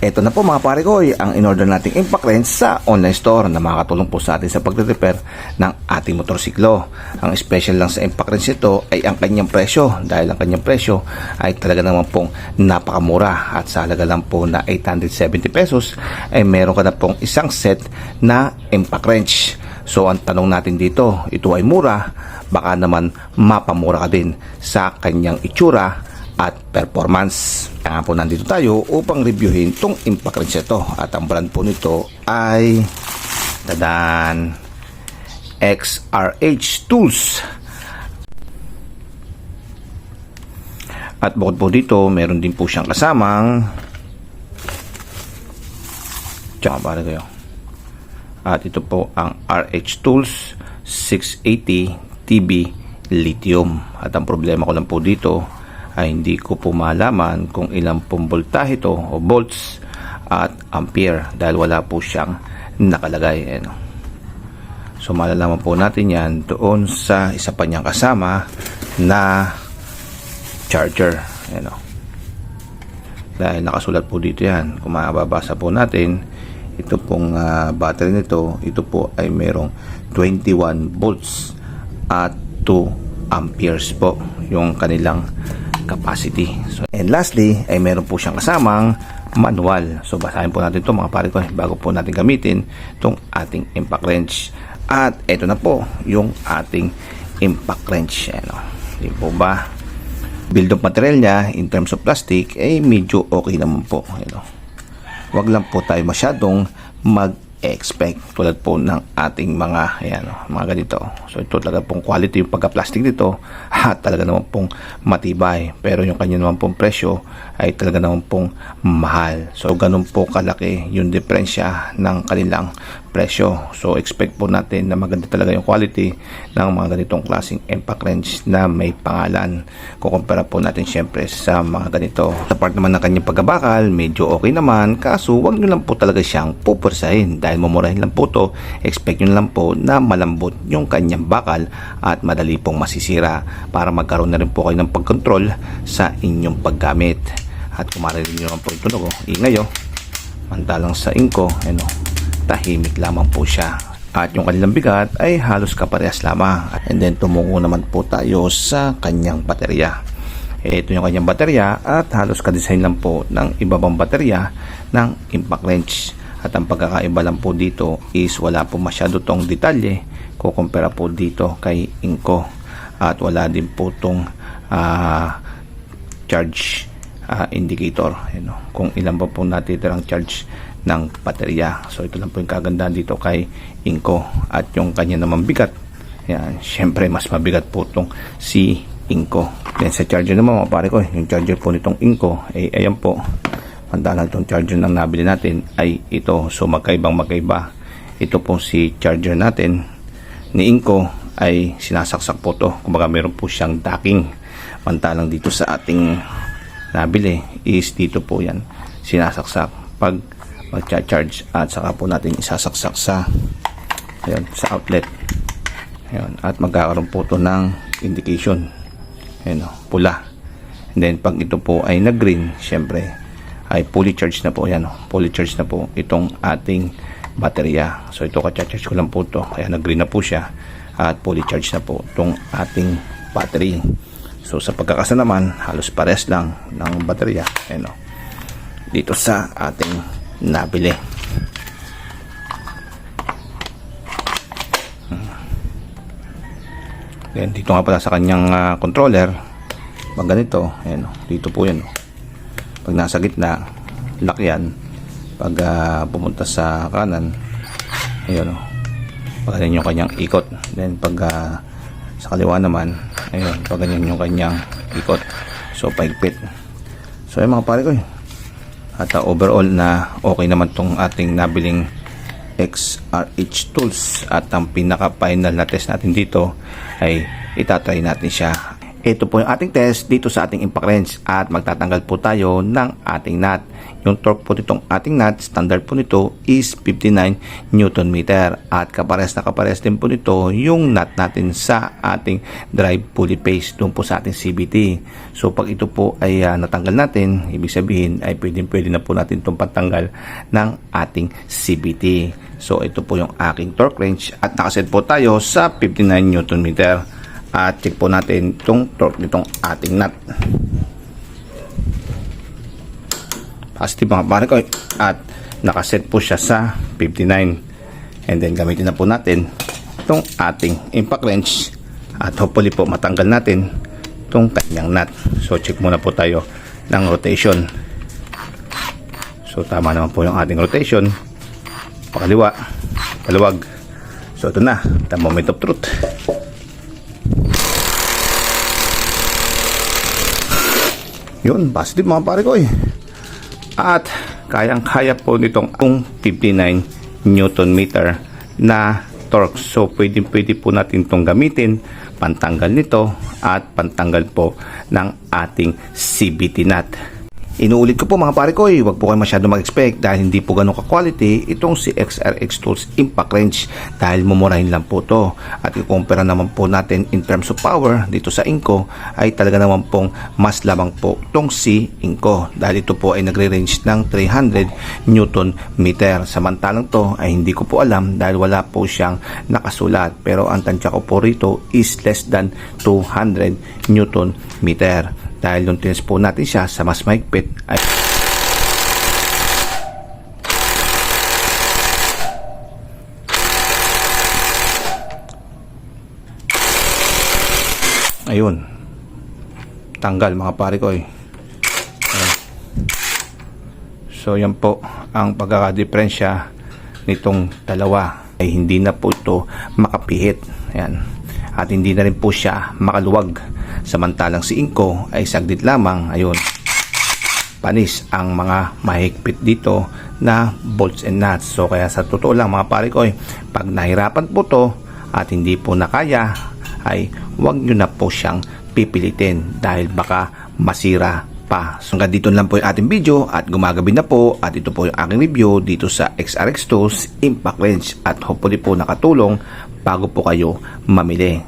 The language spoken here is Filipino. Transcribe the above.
Ito na po mga pare ko, ang in-order nating impact wrench sa online store na makakatulong po sa atin sa pagre-repair ng ating motorsiklo. Ang special lang sa impact wrench ito ay ang kanyang presyo dahil ang kanyang presyo ay talaga naman pong napakamura at sa halaga lang po na 870 pesos ay meron ka na pong isang set na impact wrench. So ang tanong natin dito, ito ay mura, baka naman mapamura ka din sa kanyang itsura at performance. Kaya po nandito tayo upang reviewin tong impact wrench ito. At ang brand po nito ay Tadan XRH Tools. At bukod po dito, meron din po siyang kasamang Tsaka para kayo. At ito po ang RH Tools 680 TB Lithium. At ang problema ko lang po dito ay hindi ko po malaman kung ilang pong voltahe ito o volts at ampere dahil wala po siyang nakalagay. Ano. So malalaman po natin yan doon sa isa pa niyang kasama na charger. Ano. Dahil nakasulat po dito yan. Kung mababasa po natin, ito pong ah, battery nito, ito po ay merong 21 volts at 2 amperes po yung kanilang capacity. So, and lastly, ay meron po siyang kasamang manual. So basahin po natin ito mga pare ko eh, bago po natin gamitin itong ating impact wrench. At ito na po yung ating impact wrench. Ano, di po ba? Build of material niya in terms of plastic ay medyo okay naman po. Ano. Wag lang po tayo masyadong mag-expect tulad po ng ating mga ayan, oh, mga ganito. So ito talaga pong quality yung pagka-plastic nito at talaga naman pong matibay. Pero yung kanya naman pong presyo ay talaga naman pong mahal. So ganun po kalaki yung diferensya ng kanilang presyo. So expect po natin na maganda talaga yung quality ng mga ganitong klaseng impact wrench na may pangalan. Kukumpara po natin syempre sa mga ganito. Sa part naman ng kanyang pagkabakal, medyo okay naman. Kaso wag nyo lang po talaga siyang pupursahin dahil mumurahin lang po to. Expect nyo lang po na malambot yung kanyang bakal at madali pong masisira para magkaroon na rin po kayo ng pagkontrol sa inyong paggamit. At kung marinig nyo naman po yung tunog, oh, ingay oh. Mantalang sa inko, ano, tahimik lamang po siya. At yung kanilang bigat ay halos kaparehas lamang. And then tumungo naman po tayo sa kanyang baterya. Ito yung kanyang baterya at halos kadesign lang po ng ibabang baterya ng impact wrench. At ang pagkakaiba lang po dito is wala po masyado tong detalye kukumpara po dito kay Inco. At wala din po tong ah, charge ah, indicator. Ano, kung ilan pa po natitirang charge ng baterya. So ito lang po yung kagandahan dito kay Inco. At yung kanya naman bigat, yan, syempre mas mabigat po itong si Inco. Then sa charger naman mga pare ko, yung charger po nitong Inco, ay ayan po, Pantalan itong charger ng nabili natin ay ito. So magkaibang magkaiba. Ito pong si charger natin ni Inco ay sinasaksak po to. Kumbaga meron po siyang docking. Pantalang dito sa ating nabili is dito po yan. Sinasaksak pag mag-charge at saka po natin isasaksak sa ayun, sa outlet. Ayun, at magkakaroon po to ng indication. Ayun, oh, pula. And then pag ito po ay nag-green, syempre ay fully charged na po yan. oh. Fully charged na po itong ating baterya. So ito ka-charge ko lang po to. Kaya nag-green na po siya at fully charged na po itong ating battery. So sa pagkakasa naman, halos pares lang ng baterya. Ayan o. Dito sa ating nabili. Then dito nga pala sa kanyang ah, controller, pag ganito, ayan o, dito po yan o. Pag nasa gitna, lock yan. Pag ah, pumunta sa kanan, ayun o. Pag ganyan yung kanyang ikot. Then pag ah, sa kaliwa naman, ayun, pag ganyan yung kanyang ikot. So paigpit. So ayun mga pare ko eh. At ah, overall na okay naman tong ating nabiling XRH tools. At ang pinaka final na test natin dito ay itatry natin siya Ito po yung ating test dito sa ating impact wrench at magtatanggal po tayo ng ating nut. Yung torque po nitong ating nut, standard po nito is 59 Newton meter at kapares na kapares din po nito yung nut natin sa ating drive pulley paste doon po sa ating CBT. So pag ito po ay ah, natanggal natin, ibig sabihin ay pwedeng pwede na po natin itong pantanggal ng ating CBT. So ito po yung aking torque wrench at nakaset po tayo sa 59 Newton meter at check po natin itong torque nitong ating nut. Positive mga pare ko at nakaset po siya sa 59 and then gamitin na po natin itong ating impact wrench at hopefully po matanggal natin itong kanyang nut. So check muna po tayo ng rotation. So tama naman po yung ating rotation. Pakaliwa, paluwag. So ito na, the moment of truth. Yun, positive mga pare ko eh. At kayang-kaya po nitong kung 59 Newton meter na torque. So pwede pwede po natin itong gamitin pantanggal nito at pantanggal po ng ating CBT nut. Inuulit ko po mga pare ko, eh, huwag po kayo masyado mag-expect dahil hindi po ganun ka-quality itong si XRX Tools Impact Wrench dahil mumurahin lang po to. At ikumpara naman po natin in terms of power dito sa Inco ay talaga naman pong mas lamang po itong si Inco dahil ito po ay nagre-range ng 300 Newton meter. Samantalang to ay hindi ko po alam dahil wala po siyang nakasulat pero ang tansya ko po rito is less than 200 Newton meter dahil nung tines po natin siya sa mas mahigpit ay ayun. Tanggal mga pare ko eh. So yan po ang pagkakadiferensya nitong dalawa. Ay hindi na po ito makapihit. Ayan at hindi na rin po siya makaluwag. Samantalang si Inko ay saglit lamang ayun panis ang mga mahigpit dito na bolts and nuts so kaya sa totoo lang mga pare ko eh, pag nahirapan po to at hindi po nakaya ay huwag nyo na po siyang pipilitin dahil baka masira pa. So hanggang dito lang po yung ating video at gumagabi na po at ito po yung aking review dito sa XRX Tools Impact Wrench. At hopefully po nakatulong bago po kayo mamili.